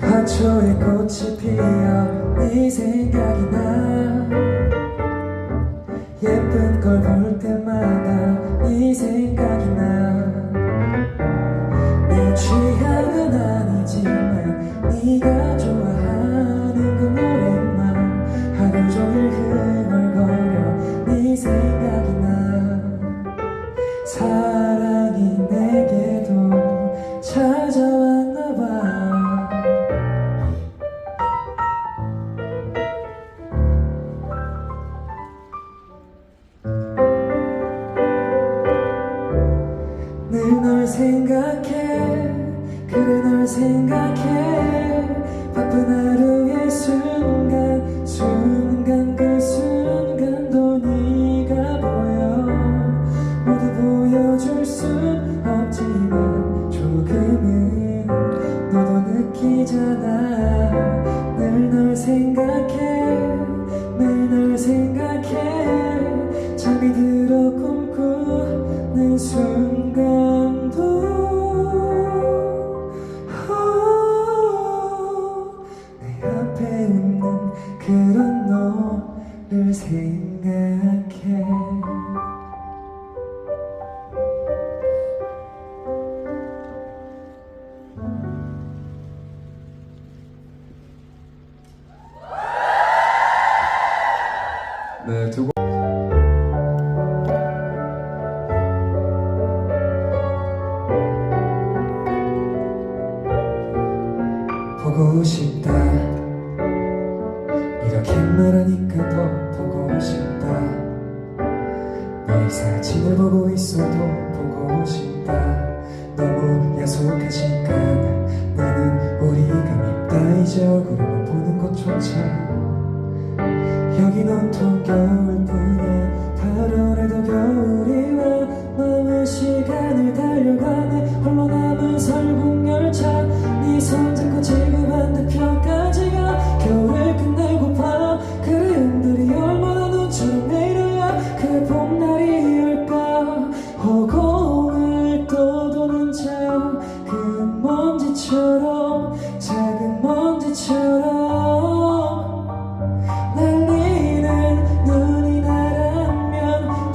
화초에 꽃이 피어 네 생각이 나. 예쁜 걸 볼 때마다 네 생각이 나내 취향은 아니지만 네가 좋아하는 그 노래만 하루 종일 흥얼거려 네 생각이 나. 사랑이 내게도 찾아왔나 봐 생각해. 바쁜 하루의 순간 순간 그 순간도 네가 보여. 모두 보여줄 순 없지만 조금은 너도 느끼잖아. 늘 널 생각해 매일 널 생각해. 잠이 들어 꿈꾸는 순간 보고 싶다. 이렇게 말하니까 더 보고 싶다. 네 사진을 보고 있어도 보고 싶다. 너무 야속한 시간 나는 우리가 밉다. 이제 얼굴만 보는 것조차 여긴 온통 겨울뿐이야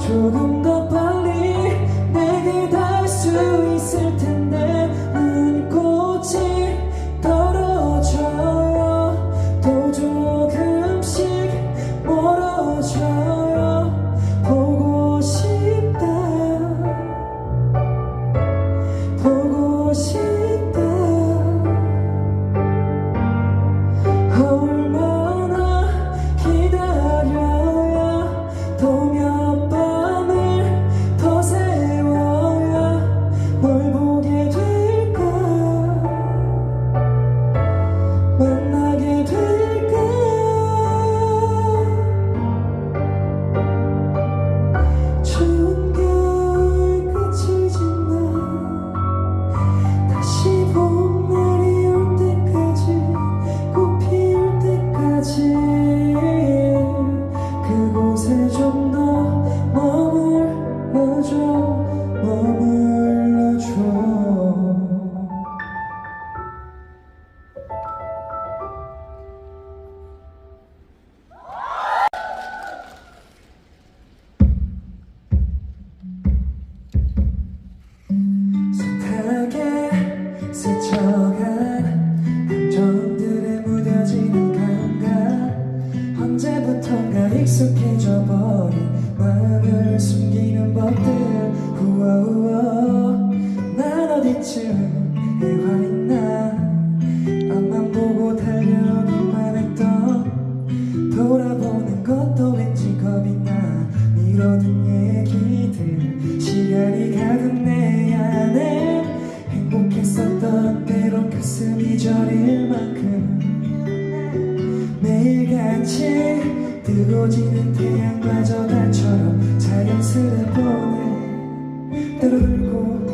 조금 더 빨리 내게 닿을 수 있을 텐데 익숙해져 버린 마음을 숨기는 법들. 후어후어 난 어디쯤에 와있나. 앞만 보고 달려오기만 했던 돌아보는 것도 왠지 겁이 나. 미뤄둔 얘기들 시간이 가득 내 안에 행복했었던 때론 가슴이 저릴 만큼 매일같이 뜨고 지는 태양마저 나처럼 자연스레 보내. 때로 울고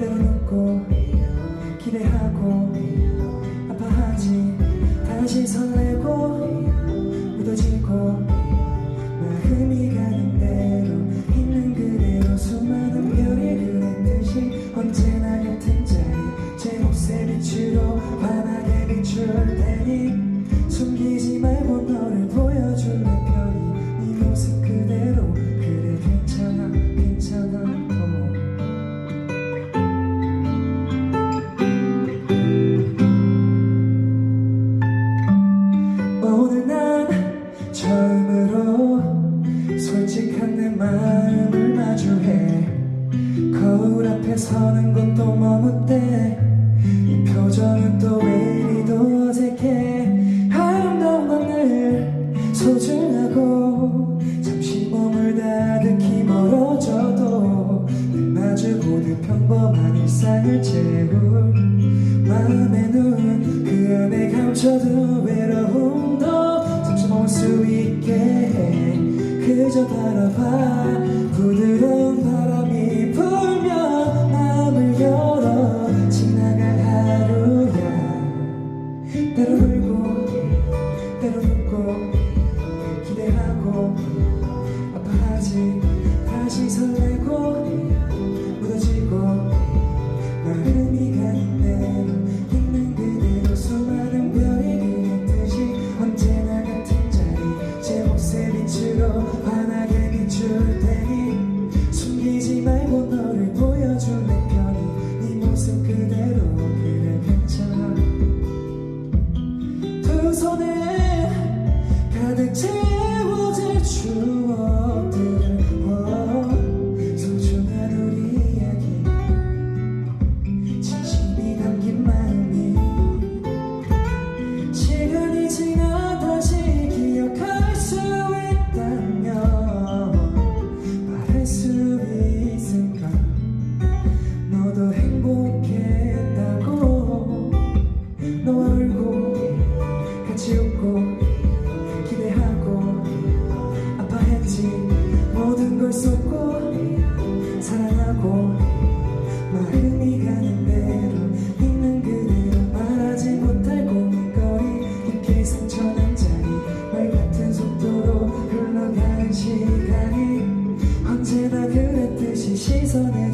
때로 웃고 기대하고 아파하지 다시 설레고 묻어지고 마음이 가는 대로 있는 그대로 수많은 별이 그랬듯이 언제나 같은 자리. 제 몫의 빛으로 환하게 숨기지 말고 너를 보여줄래? 뻔한 일상을 채울 마음에 놓은 그 안에 감춰둔 외로움도 숨쉬어올 수 있게 해. 그저 바라봐. 부드러운 바람이 쏟고 사랑하고 마음이 가는 대로 있는 그대로 말하지 못할 고민거리. 깊게 상처난 자리 말 같은 속도로 흘러가는 시간이 언제나 그랬듯이 시선에